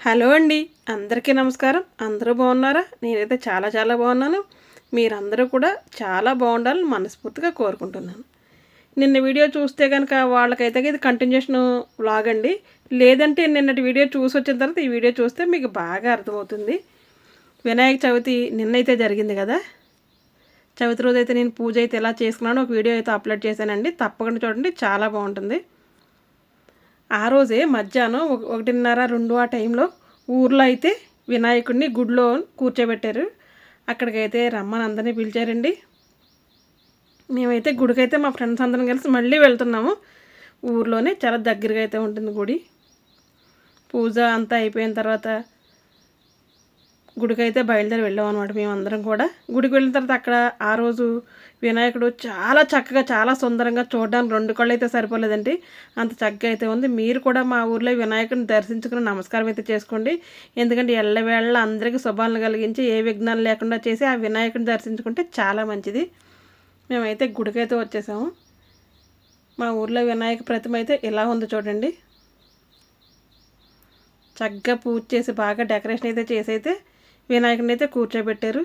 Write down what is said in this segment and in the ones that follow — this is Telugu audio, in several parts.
హలో అండి అందరికీ నమస్కారం. అందరూ బాగున్నారా? నేనైతే చాలా చాలా బాగున్నాను. మీరందరూ కూడా చాలా బాగుండాలని మనస్ఫూర్తిగా కోరుకుంటున్నాను. నిన్న వీడియో చూస్తే కనుక వాళ్ళకైతే ఇది కంటిన్యూషన్ వ్లాగ్ అండి. లేదంటే నిన్నటి వీడియో చూసి వచ్చిన తర్వాత ఈ వీడియో చూస్తే మీకు బాగా అర్థమవుతుంది. వినాయక చవితి నిన్నైతే జరిగింది కదా? చవితి రోజు అయితే నేను పూజ అయితే ఎలా చేసుకున్నానో ఒక వీడియో అయితే అప్లోడ్ చేశానండి. తప్పకుండా చూడండి చాలా బాగుంటుంది. ఆ రోజే మధ్యాహ్నం ఒకటిన్నర రెండు ఆ టైంలో ఊర్లో అయితే వినాయకుడిని గుడిలో కూర్చోబెట్టారు. అక్కడికైతే రమ్మని అందరినీ పిలిచారండి. మేమైతే గుడికైతే మా ఫ్రెండ్స్ అందరం కలిసి మళ్ళీ వెళ్తున్నాము. ఊర్లోనే చాలా దగ్గరగా అయితే ఉంటుంది గుడి. పూజ అంతా అయిపోయిన తర్వాత గుడికైతే బయలుదేరి వెళ్ళాం అనమాట మేమందరం కూడా. గుడికి వెళ్ళిన తర్వాత అక్కడ ఆ రోజు వినాయకుడు చాలా చక్కగా చాలా సుందరంగా చూడడానికి రెండు కళ్ళు అయితే సరిపోలేదండి. అంత చక్కగా అయితే ఉంది. మీరు కూడా మా ఊర్లో వినాయకుడిని దర్శించుకుని నమస్కారం అయితే చేసుకోండి. ఎందుకంటే ఎల్లవేళ్ళ అందరికీ శుభాలను కలిగించి ఏ విఘ్నాలు లేకుండా చేసి ఆ వినాయకుడిని దర్శించుకుంటే చాలా మంచిది. మేమైతే గుడికైతే వచ్చేసాము. మా ఊర్లో వినాయక ప్రతిమ అయితే ఇలా ఉంది చూడండి. చక్కగా పూజ చేసి బాగా డెకరేషన్ అయితే చేసి అయితే వినాయకుడిని అయితే కూర్చోబెట్టారు.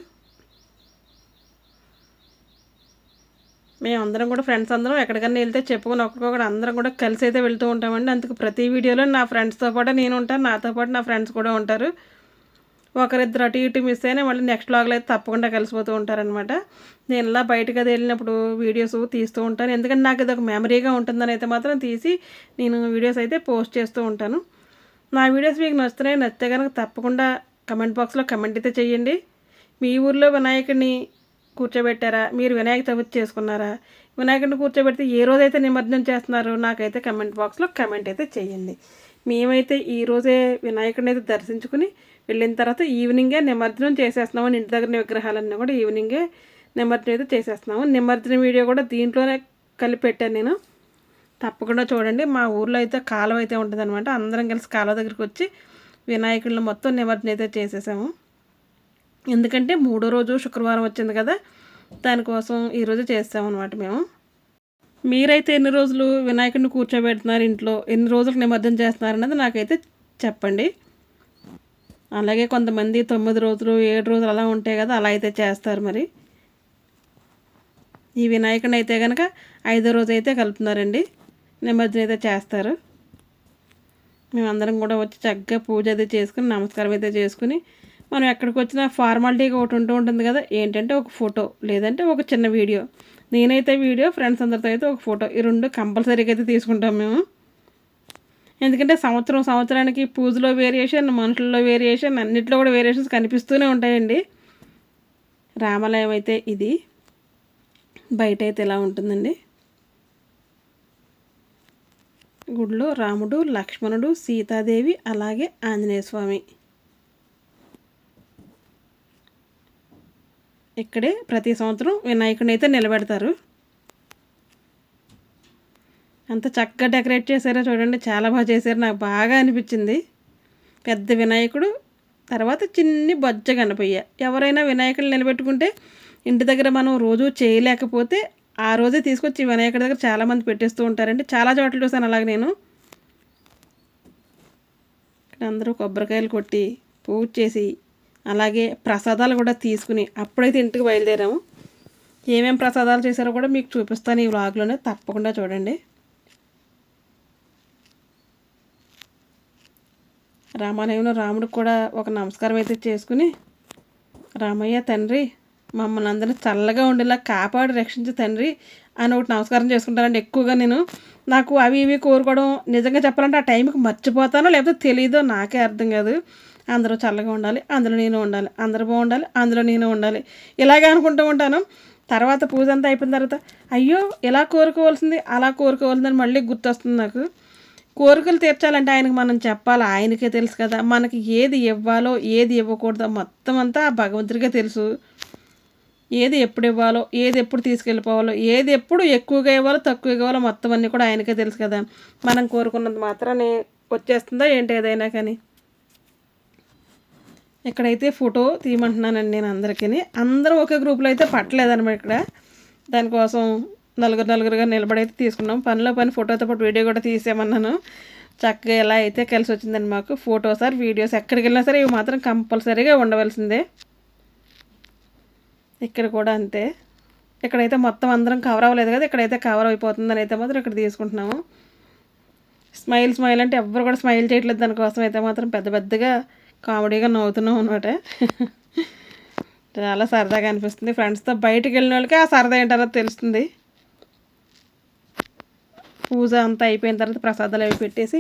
మేము అందరం కూడా ఫ్రెండ్స్ అందరం ఎక్కడికన్నా వెళ్తే చెప్పుకొని ఒకరికొకరు అందరం కూడా కలిసి అయితే వెళ్తూ ఉంటామండి. అందుకు ప్రతి వీడియోలో నా ఫ్రెండ్స్తో పాటు నేను ఉంటాను నాతో పాటు నా ఫ్రెండ్స్ కూడా ఉంటారు. ఒకరిద్దరు అటు ఇటు మిస్ అయినా మళ్ళీ నెక్స్ట్ బ్లాగ్లో అయితే తప్పకుండా కలిసిపోతూ ఉంటారనమాట నేను ఇలా బయటకు అది వెళ్ళినప్పుడు వీడియోస్ తీస్తూ ఉంటాను. ఎందుకంటే నాకు ఇది ఒక మెమరీగా ఉంటుందని అయితే మాత్రం తీసి నేను వీడియోస్ అయితే పోస్ట్ చేస్తూ ఉంటాను. నా వీడియోస్ మీకు నచ్చుతున్నాయి నచ్చితే కనుక తప్పకుండా కమెంట్ బాక్స్లో కమెంట్ అయితే చేయండి మీ ఊర్లో వినాయకుడిని కూర్చోబెట్టారా? మీరు వినాయక చవితి చేసుకున్నారా? వినాయకుడిని కూర్చోబెడితే ఏ రోజైతే నిమజ్జనం చేస్తున్నారో నాకైతే కమెంట్ బాక్స్లో కమెంట్ అయితే చేయండి. మేమైతే ఈ రోజే వినాయకుడిని అయితే దర్శించుకుని వెళ్ళిన తర్వాత ఈవినింగే నిమజ్జనం చేసేస్తున్నాము ఇంటి దగ్గర విగ్రహాలన్నీ కూడా ఈవినింగే నిమజ్జనం అయితే చేసేస్తున్నాము. నిమజ్జనం వీడియో కూడా దీంట్లోనే కలిపి పెట్టాను నేను. తప్పకుండా చూడండి. మా ఊర్లో అయితే కాలువ అయితే ఉంటుంది అందరం కలిసి కాలువ దగ్గరికి వచ్చి వినాయకుడిని మొత్తం నిమజ్జనం అయితే చేసేసాము. ఎందుకంటే మూడో రోజు శుక్రవారం వచ్చింది కదా దానికోసం ఈరోజు చేస్తామన్నమాట మేము. మీరైతే ఎన్ని రోజులు వినాయకుడిని కూర్చోబెడుతున్నారు ఇంట్లో? ఎన్ని రోజులకు నిమజ్జనం చేస్తున్నారు అన్నది నాకైతే చెప్పండి. అలాగే కొంతమంది తొమ్మిది రోజులు ఏడు రోజులు అలా ఉంటాయి కదా అలా అయితే చేస్తారు మరి. ఈ వినాయకుడిని అయితే కనుక ఐదో రోజు అయితే కలుపుతున్నారండి. నిమజ్జనం అయితే చేస్తారు. మేమందరం కూడా వచ్చి చక్కగా పూజ అయితే చేసుకుని నమస్కారం అయితే చేసుకుని మనం ఎక్కడికి వచ్చినా ఫార్మాలిటీగా ఒకటి ఉంటూ ఉంటుంది కదా ఏంటంటే ఒక ఫోటో లేదంటే ఒక చిన్న వీడియో. నేనైతే వీడియో ఫ్రెండ్స్ అందరితో అయితే ఒక ఫోటో. ఈ రెండు కంపల్సరీగా అయితే తీసుకుంటాం మేము. ఎందుకంటే సంవత్సరం సంవత్సరానికి పూజలో వేరియేషన్ మనుషుల్లో వేరియేషన్ అన్నింటిలో కూడా వేరియేషన్స్ కనిపిస్తూనే ఉంటాయండి. రామాలయం అయితే ఇది. బయట అయితే ఇలా ఉంటుందండి. గుడిలో రాముడు లక్ష్మణుడు సీతాదేవి అలాగే ఆంజనేయ స్వామి. ఇక్కడే ప్రతి సంవత్సరం వినాయకుడిని అయితే నిలబెడతారు. అంత చక్కగా డెకరేట్ చేశారో చూడండి చాలా బాగా చేశారు. నాకు బాగా అనిపించింది. పెద్ద వినాయకుడు తర్వాత చిన్ని బొజ్జ గణపయ్య. ఎవరైనా వినాయకుడు నిలబెట్టుకుంటే ఇంటి దగ్గర మనం రోజు చేయలేకపోతే ఆ రోజే తీసుకొచ్చి వినాయకుడి దగ్గర చాలామంది పెట్టేస్తూ ఉంటారండి. చాలా చోట్ల చూసాను అలాగే నేను. ఇక్కడ అందరూ కొబ్బరికాయలు కొట్టి పూజ చేసి అలాగే ప్రసాదాలు కూడా తీసుకుని అప్పుడైతే ఇంటికి బయలుదేరాము. ఏమేమి ప్రసాదాలు చేశారో కూడా మీకు చూపిస్తాను ఈ వ్లాగ్లోనే తప్పకుండా చూడండి. రామాలయంలో రాముడికి కూడా ఒక నమస్కారం అయితే చేసుకుని రామయ్య తండ్రి మమ్మల్ని అందరినీ చల్లగా ఉండేలా కాపాడి రక్షించే తండ్రి అని ఒకటి నమస్కారం చేసుకుంటానండి ఎక్కువగా నేను. నాకు అవి ఇవి కోరుకోవడం నిజంగా చెప్పాలంటే ఆ టైంకి మర్చిపోతానో లేకపోతే తెలియదో నాకే అర్థం కాదు. అందరూ చల్లగా ఉండాలి అందులో నేను ఉండాలి అందరూ బాగుండాలి అందులో నేను ఉండాలి. ఇలాగే అనుకుంటూ ఉంటాను. తర్వాత పూజ అంతా అయిపోయిన తర్వాత అయ్యో ఇలా కోరుకోవాల్సింది? అలా కోరుకోవాల్సిందని మళ్ళీ గుర్తొస్తుంది నాకు. కోరికలు తీర్చాలంటే ఆయనకు మనం చెప్పాలి. ఆయనకే తెలుసు కదా. మనకి ఏది ఇవ్వాలో ఏది ఇవ్వకూడదో మొత్తం అంతా ఆ భగవంతుడికే తెలుసు. ఏది ఎప్పుడు ఇవ్వాలో ఏది ఎప్పుడు తీసుకెళ్ళిపోవాలో ఏది ఎప్పుడు ఎక్కువగా ఇవ్వాలో తక్కువగా ఇవ్వాలో మొత్తం అన్నీ కూడా ఆయనకే తెలుసు కదా. మనం కోరుకున్నది మాత్రమే వచ్చేస్తుందో ఏంటి ఏదైనా కానీ? ఇక్కడైతే ఫోటో తీయమంటున్నానండి నేను అందరికీ అందరూ ఒకే గ్రూప్లో అయితే పట్టలేదన్నమాట ఇక్కడ. దానికోసం నలుగురు నలుగురుగా నిలబడైతే తీసుకున్నాం. పనిలో పని ఫోటోతో పాటు వీడియో కూడా తీసేయమన్నాను. చక్కగా ఎలా అయితే కలిసి వచ్చిందండి మాకు ఫోటోస్ ఆర్ వీడియోస్ ఎక్కడికి వెళ్ళినా సరే ఇవి మాత్రం కంపల్సరీగా ఉండవలసిందే. ఇక్కడ కూడా అంతే. ఇక్కడైతే మొత్తం అందరం కవర్ అవ్వలేదు కదా ఇక్కడైతే కవర్ అయిపోతుందని అయితే మాత్రం ఇక్కడ తీసుకుంటున్నాము. స్మైల్ స్మైల్ అంటే ఎవ్వరు కూడా స్మైల్ చేయట్లేదు దానికోసం అయితే మాత్రం పెద్ద పెద్దగా కామెడీగా నవ్వుతున్నాం అనమాట చాలా సరదాగా అనిపిస్తుంది. ఫ్రెండ్స్తో బయటకు వెళ్ళిన వాళ్ళకి ఆ సరదా ఏంటారో తెలుస్తుంది. పూజ అంతా అయిపోయిన తర్వాత ప్రసాదాలు అవి పెట్టేసి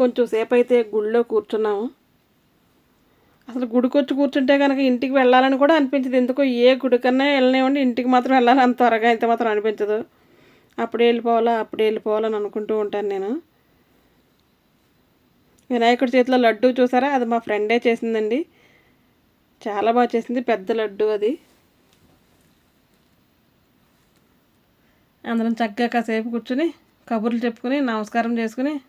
కొంచెం సేపు అయితే గుళ్ళో కూర్చున్నాము. అసలు గుడికి వచ్చి కూర్చుంటే కనుక ఇంటికి వెళ్ళాలని కూడా అనిపించదు. ఎందుకో ఏ గుడికన్నా వెళ్ళనివ్వండి ఇంటికి మాత్రం వెళ్ళాలని అంత త్వరగా అయితే మాత్రం అనిపించదు. అప్పుడే వెళ్ళిపోవాలా అప్పుడే వెళ్ళిపోవాలని అనుకుంటూ ఉంటాను నేను. వినాయకుడి చేతిలో లడ్డు చూసారా? అది మా ఫ్రెండే చేసిందండి. చాలా బాగా చేసింది పెద్ద లడ్డు అది. అందరం చక్కగా కాసేపు కూర్చుని కబుర్లు చెప్పుకుని నమస్కారం చేసుకుని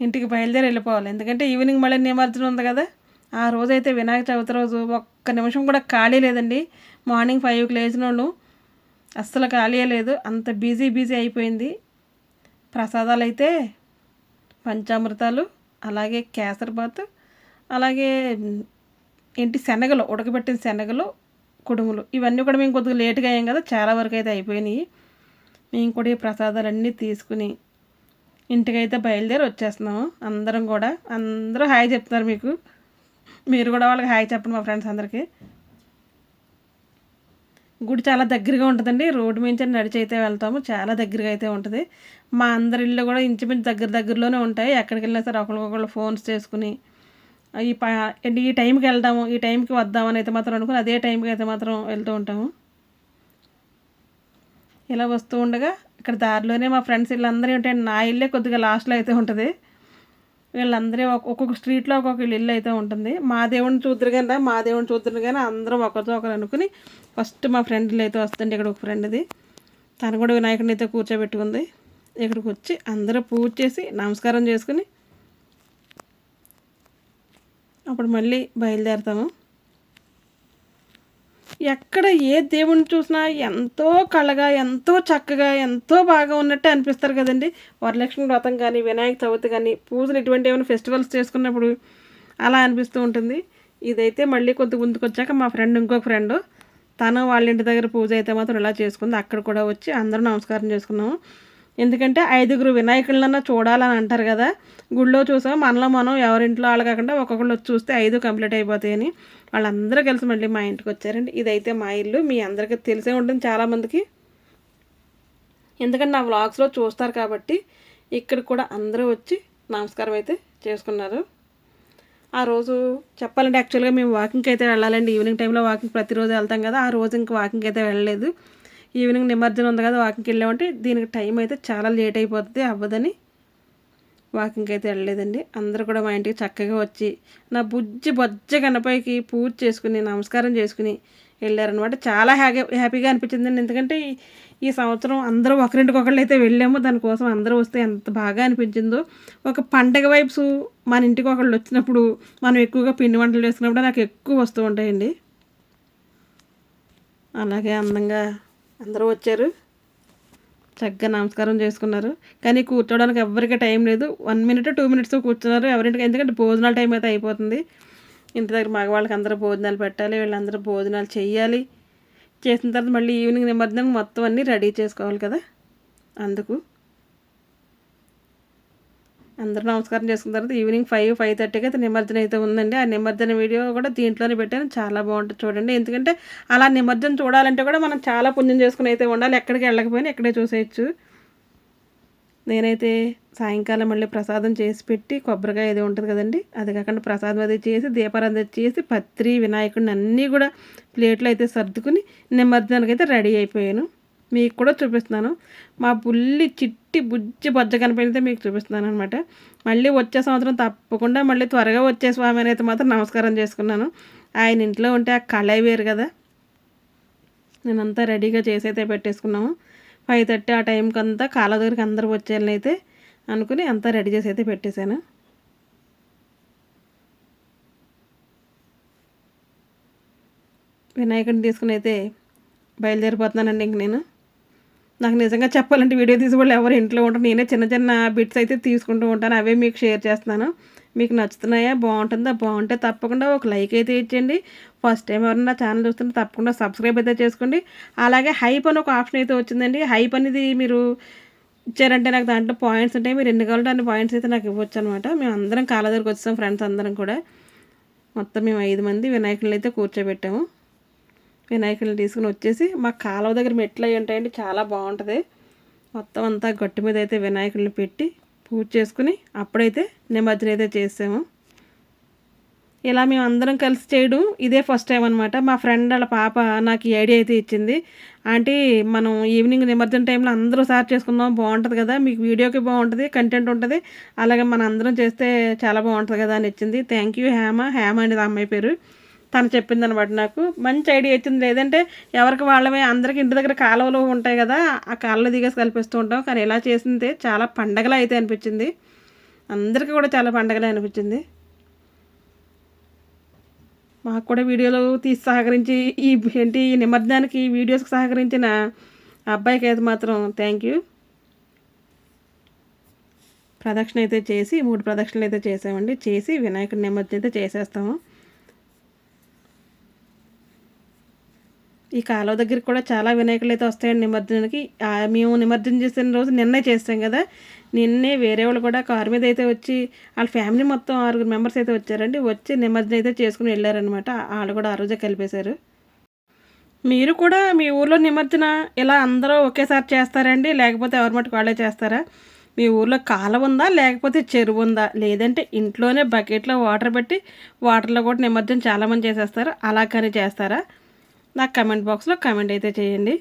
ఇంటికి బయలుదేరి వెళ్ళిపోవాలి. ఎందుకంటే ఈవినింగ్ మళ్ళీ నిమజ్జనం ఉంది కదా. ఆ రోజైతే వినాయక చవితి రోజు ఒక్క నిమిషం కూడా ఖాళీ లేదండి. మార్నింగ్ ఫైవ్కి లేచిన వాళ్ళు అస్సలు ఖాళీ లేదు. అంత బిజీ బిజీ అయిపోయింది. ప్రసాదాలు అయితే పంచామృతాలు అలాగే కేసరబాత్ అలాగే ఏంటి శనగలు ఉడకబెట్టిన శనగలు కుడుములు. ఇవన్నీ కూడా మేము కొద్దిగా లేట్గా అయ్యాం కదా చాలా వరకు అయితే అయిపోయినాయి. మేము కూడా ఈ ప్రసాదాలన్నీ తీసుకుని ఇంటికైతే బయలుదేరి వచ్చేస్తున్నాము అందరం కూడా అందరూ హాయ్ చెప్తున్నారు మీకు. మీరు కూడా వాళ్ళకి హాయ్ చెప్పండి మా ఫ్రెండ్స్ అందరికీ. గుడి చాలా దగ్గరగా ఉంటుందండి. రోడ్డు మించి నడిచి అయితే వెళ్తాము. చాలా దగ్గరగా అయితే ఉంటుంది. మా అందరి ఇల్లు కూడా ఇంచుమించు దగ్గర దగ్గరలోనే ఉంటాయి. ఎక్కడికి వెళ్ళినా సరే ఒకరికొకళ్ళు ఫోన్స్ చేసుకుని ఈ ప ఈ టైంకి వెళ్దాము ఈ టైంకి వద్దామని అయితే మాత్రం అనుకుని అదే టైంకి అయితే మాత్రం వెళ్తూ ఉంటాము. ఇలా వస్తూ ఉండగా ఇక్కడ దారిలోనే మా ఫ్రెండ్స్ వీళ్ళందరూ ఏంటంటే నా ఇల్లే కొద్దిగా లాస్ట్లో అయితే ఉంటుంది. వీళ్ళందరూ ఒక్కొక్క స్ట్రీట్లో ఒక్కొక్క ఇల్లు అయితే ఉంటుంది. మా దేవుడిని చూద్దరు కానీ మా దేవుడిని చూద్దరు కానీ అందరం ఒకరితో ఒకరు అనుకుని ఫస్ట్ మా ఫ్రెండ్లు అయితే వస్తుంది ఇక్కడ ఒక ఫ్రెండ్ది తను కూడా వినాయకుడిని అయితే కూర్చోబెట్టుకుంది. ఇక్కడికి వచ్చి అందరూ పూజ చేసి నమస్కారం చేసుకుని అప్పుడు మళ్ళీ బయలుదేరుతాము. ఎక్కడ ఏ దేవుణ్ణి చూసినా ఎంతో కళగా ఎంతో చక్కగా ఎంతో బాగా ఉన్నట్టే అనిపిస్తారు కదండి. వరలక్ష్మి వ్రతం కానీ వినాయక చవితి కానీ పూజలు ఇటువంటి ఏమైనా ఫెస్టివల్స్ చేసుకున్నప్పుడు అలా అనిపిస్తూ ఉంటుంది. ఇదైతే మళ్ళీ కొద్ది ముందుకు వచ్చాక మా ఫ్రెండ్ ఇంకొక ఫ్రెండ్ తను వాళ్ళ ఇంటి దగ్గర పూజ అయితే మాత్రం ఇలా చేసుకుంది. అక్కడ కూడా వచ్చి అందరూ నమస్కారం చేసుకున్నాము. ఎందుకంటే ఐదుగురు వినాయకులన్నా చూడాలని అంటారు కదా. గుళ్ళో చూసాం మనలో మనం ఎవరింట్లో వాళ్ళు కాకుండా ఒక్కొక్కళ్ళు వచ్చి చూస్తే ఐదు కంప్లీట్ అయిపోతాయని వాళ్ళందరూ కలిసి మళ్ళీ మా ఇంటికి వచ్చారండి. ఇదైతే మా ఇల్లు మీ అందరికీ తెలిసే ఉంటుంది చాలామందికి. ఎందుకంటే నా వ్లాగ్స్లో చూస్తారు కాబట్టి ఇక్కడ కూడా అందరూ వచ్చి నమస్కారం అయితే చేసుకున్నారు. ఆ రోజు చెప్పాలంటే యాక్చువల్గా మేము వాకింగ్కి అయితే వెళ్ళాలండి. ఈవినింగ్ టైంలో వాకింగ్ ప్రతిరోజు వెళ్తాం కదా. ఆ రోజు ఇంకా వాకింగ్కి అయితే వెళ్ళలేదు. ఈవినింగ్ నిమజ్జనం ఉంది కదా వాకింగ్కి వెళ్ళామంటే దీనికి టైం అయితే చాలా లేట్ అయిపోతుంది అవ్వదని వాకింగ్కి అయితే వెళ్ళలేదండి. అందరూ కూడా మా ఇంటికి చక్కగా వచ్చి నా బుజ్జి బొజ్జ గణపైకి పూజ చేసుకుని నమస్కారం చేసుకుని వెళ్ళారనమాట చాలా హ్యాపీ హ్యాపీగా అనిపించిందండి. ఎందుకంటే ఈ సంవత్సరం అందరూ ఒకరింటికి ఒకళ్ళు అయితే వెళ్ళాము. దానికోసం అందరూ వస్తే ఎంత బాగా అనిపించిందో. ఒక పండగ వైబ్స్ మన ఇంటికి ఒకళ్ళు వచ్చినప్పుడు మనం ఎక్కువగా పిండి వంటలు చేసుకున్నప్పుడు నాకు ఎక్కువ వస్తూ ఉంటాయండి. అలాగే అందంగా అందరూ వచ్చారు. చక్కగా నమస్కారం చేసుకున్నారు. కానీ కూర్చోవడానికి ఎవరికి టైం లేదు. వన్ మినిట్ టూ మినిట్స్ కూర్చున్నారు. ఎవరింటికి ఎందుకంటే భోజనాల టైం అయితే అయిపోతుంది. ఇంటి దగ్గర మగవాళ్ళకి అందరూ భోజనాలు పెట్టాలి. వీళ్ళందరూ భోజనాలు చేయాలి చేసిన తర్వాత మళ్ళీ ఈవినింగ్ నిమజ్జనం మొత్తం అన్నీ రెడీ చేసుకోవాలి కదా. అందుకు అందరూ నమస్కారం చేసుకున్న తర్వాత ఈవినింగ్ ఫైవ్ ఫైవ్ థర్టీకి అయితే నిమజ్జనం అయితే ఉందండి. ఆ నిమజ్జన వీడియో కూడా దీంట్లోనే పెట్టాను. చాలా బాగుంటుంది చూడండి. ఎందుకంటే అలా నిమజ్జనం చూడాలంటే కూడా మనం చాలా పుణ్యం చేసుకుని అయితే ఉండాలి. ఎక్కడికి వెళ్ళకపోయినా ఇక్కడే చూసేయచ్చు. నేనైతే సాయంకాలం మళ్ళీ ప్రసాదం చేసి పెట్టి కొబ్బరికాయ ఏదో ఉంటుంది కదండి. అది కాకుండా ప్రసాదం అది చేసి దీపారాధన చేసి పత్రి వినాయకుడిని అన్నీ కూడా ప్లేట్లు అయితే సర్దుకుని నిమజ్జనానికి అయితే రెడీ అయిపోయాను. మీకు కూడా చూపిస్తున్నాను. మా బుల్లి చిట్టి బుజ్జి బొజ్జ కనిపెడితే మీకు చూపిస్తున్నాను అనమాట మళ్ళీ వచ్చే సంవత్సరం తప్పకుండా మళ్ళీ త్వరగా వచ్చే స్వామి అయితే మాత్రం నమస్కారం చేసుకున్నాను. ఆయన ఇంట్లో ఉంటే ఆ కళ వేరు కదా. నేనంతా రెడీగా చేసైతే పెట్టేసుకున్నాము. ఫైవ్ థర్టీ ఆ టైంకి అంతా కాళ్ళ దగ్గరికి అందరూ వచ్చేయాలని అయితే అనుకుని అంతా రెడీ చేసి అయితే పెట్టేశాను. వినాయకుడిని తీసుకుని అయితే బయలుదేరిపోతున్నానండి ఇంక నేను. నాకు నిజంగా చెప్పాలంటే వీడియో తీసి వాళ్ళు ఎవరు ఇంట్లో ఉంటారు. నేనే చిన్న చిన్న బిట్స్ అయితే తీసుకుంటూ ఉంటాను. అవే మీకు షేర్ చేస్తున్నాను. మీకు నచ్చుతున్నాయా? బాగుంటుందా? బాగుంటే తప్పకుండా ఒక లైక్ అయితే ఇచ్చేయండి. ఫస్ట్ టైం ఎవరన్నా ఛానల్ చూస్తుంటే తప్పకుండా సబ్స్క్రైబ్ అయితే చేసుకోండి. అలాగే హైప్ అని ఒక ఆప్షన్ అయితే వచ్చిందండి. హైప్ అనేది మీరు ఇచ్చారంటే నాకు దాంట్లో పాయింట్స్ ఉంటాయి. మీరు ఎన్ని కావాలంటే అన్ని పాయింట్స్ అయితే నాకు ఇవ్వచ్చు అనమాట మేము అందరం కాళ్ళ దగ్గరకు వచ్చాం ఫ్రెండ్స్ అందరం కూడా. మొత్తం మేము ఐదు మంది వినాయకులను అయితే కూర్చోబెట్టాము. వినాయకుడిని తీసుకుని వచ్చేసి మా కాలువ దగ్గర మెట్లు అవి ఉంటాయండి చాలా బాగుంటుంది. మొత్తం అంతా గట్టు మీద అయితే వినాయకుడిని పెట్టి పూజ చేసుకుని అప్పుడైతే నిమజ్జనం అయితే చేసాము. ఇలా మేము అందరం కలిసి చేయడం ఇదే ఫస్ట్ టైం అనమాట మా ఫ్రెండ్ వాళ్ళ పాప నాకు ఈ ఐడియా అయితే ఇచ్చింది. ఆంటీ మనం ఈవినింగ్ నిమజ్జన టైంలో అందరూ సార్ చేసుకుందాం బాగుంటుంది కదా. మీకు వీడియోకి బాగుంటుంది కంటెంట్ ఉంటుంది. అలాగే మన అందరం చేస్తే చాలా బాగుంటుంది కదా అని ఇచ్చింది. Thank you Hema. హేమ అనేది అమ్మాయి పేరు. తను చెప్పింది అనమాట నాకు. మంచి ఐడియా ఇచ్చింది లేదంటే ఎవరికి వాళ్ళమే అందరికి ఇంటి దగ్గర కాలువలు ఉంటాయి కదా ఆ కాలువలో దిగేసి కల్పిస్తూ ఉంటాం. కానీ ఇలా చేసింది చాలా పండగలా అయితే అనిపించింది. అందరికీ కూడా చాలా పండగలే అనిపించింది. మాకు కూడా వీడియోలు తీసి సహకరించి ఈ ఏంటి ఈ నిమజ్జనానికి వీడియోస్కి సహకరించిన అబ్బాయికి అయితే మాత్రం థ్యాంక్ యూ ప్రదక్షిణ అయితే చేసి మూడు ప్రదక్షిణలు అయితే చేసామండి. చేసి వినాయకుడి నిమజ్జనం అయితే చేసేస్తాము. ఈ కాలువ దగ్గరికి కూడా చాలా వినాయకులు అయితే వస్తాయండి నిమజ్జనానికి. మేము నిమజ్జనం చేసిన రోజు నిన్నే చేస్తాం కదా. నిన్నే వేరే వాళ్ళు కూడా కారు మీద అయితే వచ్చి వాళ్ళ ఫ్యామిలీ మొత్తం ఆరుగురు మెంబర్స్ అయితే వచ్చారండి. వచ్చి నిమజ్జనం అయితే చేసుకుని వెళ్ళారనమాట వాళ్ళు కూడా ఆ రోజే కలిపేశారు. మీరు కూడా మీ ఊర్లో నిమజ్జన ఇలా అందరూ ఒకేసారి చేస్తారండి? లేకపోతే ఎవరి మటుకు వాళ్ళే చేస్తారా? మీ ఊర్లో కాలువ ఉందా? లేకపోతే చెరువు ఉందా? లేదంటే ఇంట్లోనే బకెట్లో వాటర్ పెట్టి వాటర్లో కూడా నిమజ్జనం చాలామంది చేసేస్తారు. అలా కానీ చేస్తారా? నాకు కమెంట్ బాక్స్లో కమెంట్ అయితే చేయండి.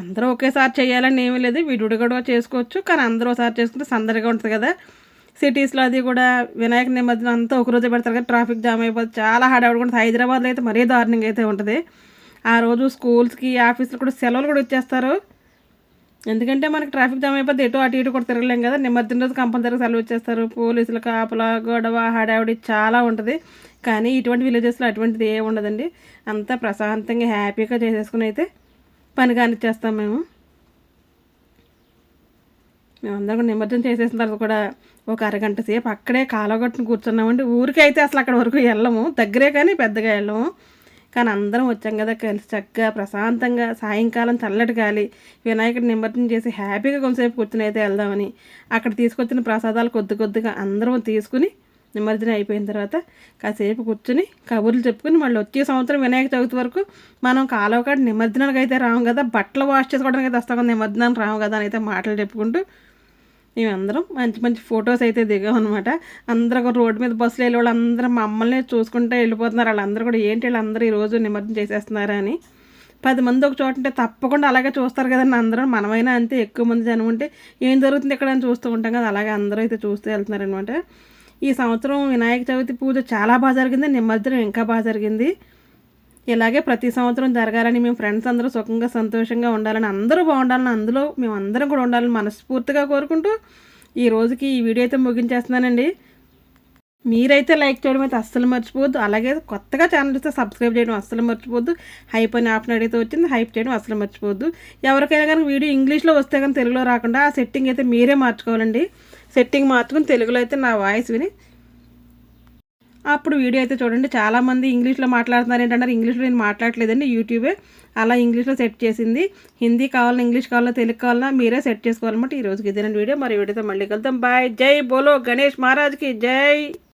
అందరూ ఒకేసారి చేయాలని ఏమీ లేదు. విడివిడిగా కూడా చేసుకోవచ్చు. కానీ అందరూ ఒకసారి చేసుకుంటే సందడిగా ఉంటుంది కదా. సిటీస్లో అది కూడా వినాయక నిమజ్జనం అంతా ఒకరోజే పెడతారు కదా. ట్రాఫిక్ జామ్ అయిపోతుంది చాలా హడావుడు ఉంటుంది హైదరాబాద్లో అయితే మరీ దారుణంగా అయితే ఉంటుంది. ఆ రోజు స్కూల్స్కి ఆఫీసులు కూడా సెలవులు కూడా ఇచ్చేస్తారు. ఎందుకంటే మనకి ట్రాఫిక్ జామ్ అయిపోతే ఎటు అటు ఇటు కూడా తిరగలేం కదా. నిమజ్జనం రోజు కంపల్సరీ సెలవు ఇచ్చేస్తారు. పోలీసులు కాపల గొడవ హడావిడి చాలా ఉంటుంది. కానీ ఇటువంటి విలేజెస్లో అటువంటిది ఏ ఉండదండి. అంతా ప్రశాంతంగా హ్యాపీగా చేసేసుకుని అయితే పని కానిచ్చేస్తాం మేము. మేమందరం కూడా నిమజ్జనం చేసేసిన తర్వాత కూడా ఒక అరగంట సేపు అక్కడే కాలగొట్టుని కూర్చున్నామండి. ఊరికైతే అయితే అసలు అక్కడ వరకు వెళ్ళము. దగ్గరే కానీ పెద్దగా వెళ్ళము. కానీ అందరం వచ్చాం కదా కలిసి చక్కగా ప్రశాంతంగా సాయంకాలం చల్లటి గాలి వినాయకుడి నిమజ్జనం చేసి హ్యాపీగా కొంతసేపు కూర్చుని అయితే వెళ్దామని అక్కడ తీసుకొచ్చిన ప్రసాదాలు కొద్ది కొద్దిగా అందరం తీసుకుని నిమజ్జనం అయిపోయిన తర్వాత కాసేపు కూర్చుని కబుర్లు చెప్పుకుని మళ్ళీ వచ్చే సంవత్సరం వినాయక చవితి వరకు మనం కాలువకాడ నిమజ్జనానికి అయితే రాము కదా. బట్టలు వాష్ చేసుకోవడానికి అయితే వస్తాం కదా నిమజ్జనానికి రాము కదా అని అయితే మాటలు చెప్పుకుంటూ మేమందరం మంచి మంచి ఫొటోస్ అయితే దిగామన్నమాట అందరూ ఒక రోడ్డు మీద బస్సులు వెళ్ళే వాళ్ళు అందరూ మమ్మల్ని చూసుకుంటే వెళ్ళిపోతున్నారు. వాళ్ళందరూ కూడా ఏంటి వీళ్ళందరూ ఈరోజు నిమజ్జనం చేసేస్తున్నారా అని. పది మంది ఒక చోట ఉంటే తప్పకుండా అలాగే చూస్తారు కదండి అందరూ. మనమైనా అంతే ఎక్కువ మంది జనం ఉంటే ఏం జరుగుతుంది ఇక్కడ అని చూస్తూ ఉంటాం కదా. అలాగే అందరూ అయితే చూస్తూ వెళ్తున్నారనమాట ఈ సంవత్సరం వినాయక చవితి పూజ చాలా బాగా జరిగింది. నిమజ్జనం ఇంకా బాగా జరిగింది. ఇలాగే ప్రతి సంవత్సరం జరగాలని మేము ఫ్రెండ్స్ అందరూ సుఖంగా సంతోషంగా ఉండాలని అందరూ బాగుండాలని అందులో మేము అందరం కూడా ఉండాలని మనస్ఫూర్తిగా కోరుకుంటూ ఈ రోజుకి ఈ వీడియో అయితే ముగించేస్తున్నానండి. మీరైతే లైక్ చేయడం అయితే అస్సలు మర్చిపోవద్దు. అలాగే కొత్తగా ఛానల్ చూస్తే సబ్స్క్రైబ్ చేయడం అస్సలు మర్చిపోవద్దు. హైప్ అని ఆప్షన్ అడిగితే వచ్చింది హైప్ చేయడం అస్సలు మర్చిపోవద్దు. ఎవరికైనా కానీ వీడియో ఇంగ్లీష్లో వస్తే కానీ తెలుగులో రాకుండా ఆ సెట్టింగ్ అయితే మీరే మార్చుకోవాలండి. సెట్టింగ్ మార్చుకుని తెలుగులో అయితే నా వాయిస్ విని అప్పుడు వీడియో అయితే చూడండి. చాలామంది ఇంగ్లీష్లో మాట్లాడుతున్నారు. ఏంటంటే ఇంగ్లీష్లో నేను మాట్లాడలేదండి యూట్యూబే అలా ఇంగ్లీష్లో సెట్ చేసింది. హిందీ కావాలన్నా ఇంగ్లీష్ కావాలన్నా తెలుగు కావాలన్నా మీరే సెట్ చేసుకోవాలన్నమాట ఈ రోజుకి. ఇదేనండి వీడియో. మరి వీడియోతో మళ్ళీ కలుద్దాం. బాయ్. జై. బోలో గణేష్ మహారాజ్కి జై.